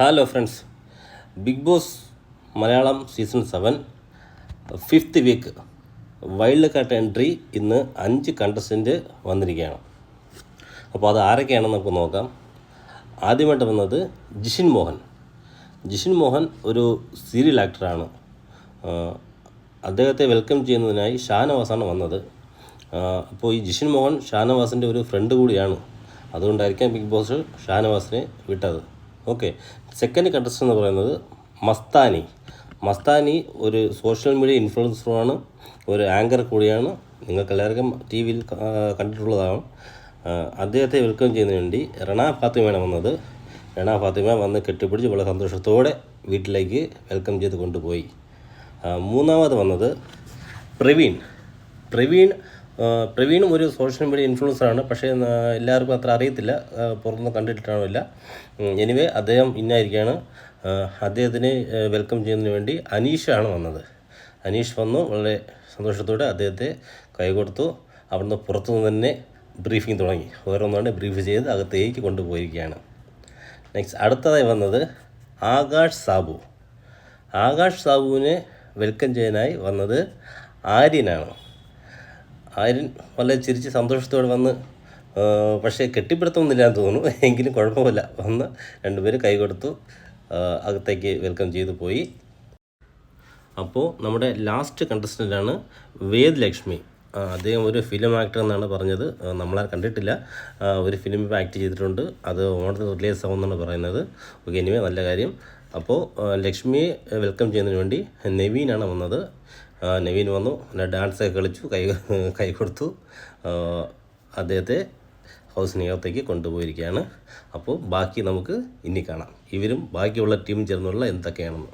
Hello friends Bigg Boss Malayalam season seven fifth week wild card entry ഇന്ന് അഞ്ച് contestant വന്നിരിക്കുകയാണ്. അപ്പോൾ അത് ആരൊക്കെയാണെന്ന് നമുക്ക് നോക്കാം. ആദ്യമായിട്ട് വന്നത് ജിഷിൻ മോഹൻ. ജിഷിൻ മോഹൻ ഒരു സീരിയൽ ആക്ടറാണ് അദ്ദേഹത്തെ വെൽക്കം ചെയ്യുന്നതിനായി ഷാനവാസാണ് വന്നത്. അപ്പോൾ ഈ ജിഷിൻ മോഹൻ ഷാനവാസിന്റെ ഒരു ഫ്രണ്ട് കൂടിയാണ്. അതുകൊണ്ടായിരിക്കാം ബിഗ് ബോസ് ഷാനവാസിനെ വിട്ടത്. ഓക്കെ. സെക്കൻഡ് കണ്ടസ്റ്റൻ എന്ന് പറയുന്നത് മസ്താനി. മസ്താനി ഒരു സോഷ്യൽ മീഡിയ ഇൻഫ്ലുവൻസറുമാണ് ഒരു ആങ്കർ കൂടിയാണ്. നിങ്ങൾക്ക് എല്ലാവർക്കും ടി വിയിൽ കണ്ടിട്ടുള്ളതാണ് അദ്ദേഹത്തെ വെൽക്കം ചെയ്യുന്നതിന് വേണ്ടി റണ ഫാത്തിമയാണ് വന്നത്. റണ ഫാത്തിമ വന്ന് കെട്ടിപ്പിടിച്ച് വളരെ സന്തോഷത്തോടെ വീട്ടിലേക്ക് വെൽക്കം ചെയ്ത് കൊണ്ടുപോയി. മൂന്നാമത് വന്നത് പ്രവീൺ. പ്രവീൺ പ്രവീണും ഒരു സോഷ്യൽ മീഡിയ ഇൻഫ്ലുവൻസറാണ് പക്ഷേ എല്ലാവർക്കും അത്ര അറിയത്തില്ല. പുറത്തുനിന്ന് കണ്ടിട്ടാണില്ല എനിവേ അദ്ദേഹം ഇന്നായിരിക്കുകയാണ് അദ്ദേഹത്തിന് വെൽക്കം ചെയ്യുന്നതിന് വേണ്ടി അനീഷാണ് വന്നത്. അനീഷ് വന്നു വളരെ സന്തോഷത്തോടെ അദ്ദേഹത്തെ കൈകൊടുത്തു. അവിടുന്ന് പുറത്തുനിന്ന് തന്നെ ബ്രീഫിംഗ് തുടങ്ങി. ഓരോന്നാണ് ബ്രീഫ് ചെയ്ത് അകത്തേക്ക് കൊണ്ടുപോയിരിക്കുകയാണ്. നെക്സ്റ്റ് അടുത്തതായി വന്നത് ആകാശ് സാബു. ആകാശ് സാബുവിനെ വെൽക്കം ചെയ്യാനായി വന്നത് ആര്യനാണ്. ആര്യൻ വളരെ ചിരിച്ച് സന്തോഷത്തോടെ വന്ന് പക്ഷേ കെട്ടിപ്പിടുത്തൊന്നുമില്ല എന്ന് തോന്നുന്നു. എങ്കിലും കുഴപ്പമില്ല. വന്ന് രണ്ടുപേര് കൈ കൊടുത്തു അകത്തേക്ക് വെൽക്കം ചെയ്തു പോയി. അപ്പോൾ നമ്മുടെ ലാസ്റ്റ് കണ്ടസ്റ്റന്റാണ് വേദ് ലക്ഷ്മി അദ്ദേഹം ഒരു ഫിലിം ആക്ടർ എന്നാണ് പറഞ്ഞത്. നമ്മളാർ കണ്ടിട്ടില്ല. ഒരു ഫിലിം ഇപ്പോൾ ആക്ട് ചെയ്തിട്ടുണ്ട്. അത് ഓണത്തിന് റിലീസ് ആവുമെന്നാണ് പറയുന്നത്. ഓക്കെ എനിവേ നല്ല കാര്യം. അപ്പോൾ ലക്ഷ്മിയെ വെൽക്കം ചെയ്യുന്നതിന് വേണ്ടി നവീനാണ് വന്നത്. നവീൻ വന്നു. പിന്നെ ഡാൻസൊക്കെ കളിച്ചു. കൈ കൈ കൊടുത്തു. അദ്ദേഹത്തെ ഹൗസിനകത്തേക്ക് കൊണ്ടുപോയിരിക്കുകയാണ്. അപ്പോൾ ബാക്കി നമുക്ക് ഇനി കാണാം. ഇവരും ബാക്കിയുള്ള ടീം ചേർന്നുള്ള എന്തൊക്കെയാണെന്ന്.